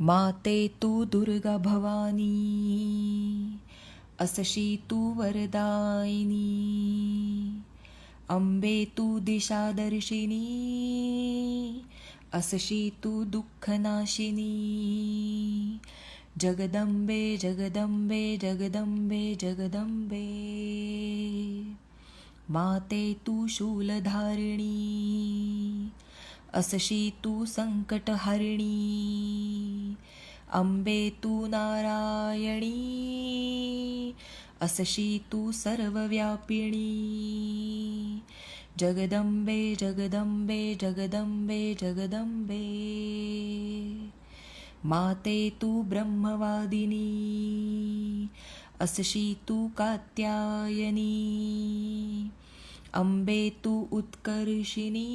माते तू दुर्गा भवानी असशी तू वरदायिनी अंबे तू दिशादर्शिनी असशी तू दुःखनाशिनी. जगदंबे जगदंबे जगदंबे जगदंबे माते तू शूलधारिणी असशी तू संकटहरिणी. अंबे तू नारायणी असशी तू सर्वव्यापिणी. जगदंबे जगदंबे जगदंबे जगदंबे. माते तू ब्रह्मवादिनी असशी तू कात्यायनी. अंबे तू उत्कर्षिणी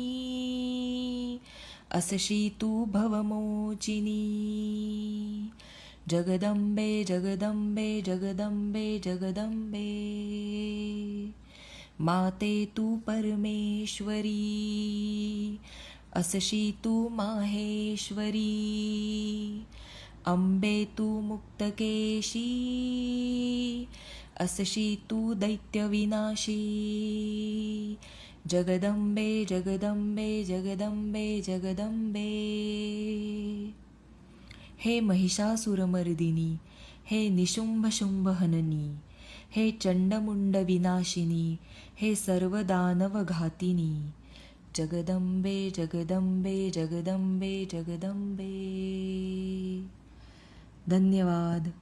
असशी तू भवमोचिनी. जगदंबे जगदंबे जगदंबे जगदंबे। माते तू परमेश्वरी असशी तू माहेश्वरी। अंबे तू मुक्तकेशी असशी तू दैत्यविनाशी। जगदंबे जगदंबे जगदंबे जगदंबे। हे महिषासुरमर्दिनी हे निशुंभशुंभ हननी हे चंडमुंड विनाशिनी हे सर्व दानव घातिनी जगदंबे जगदंबे जगदंबे जगदंबे। धन्यवाद।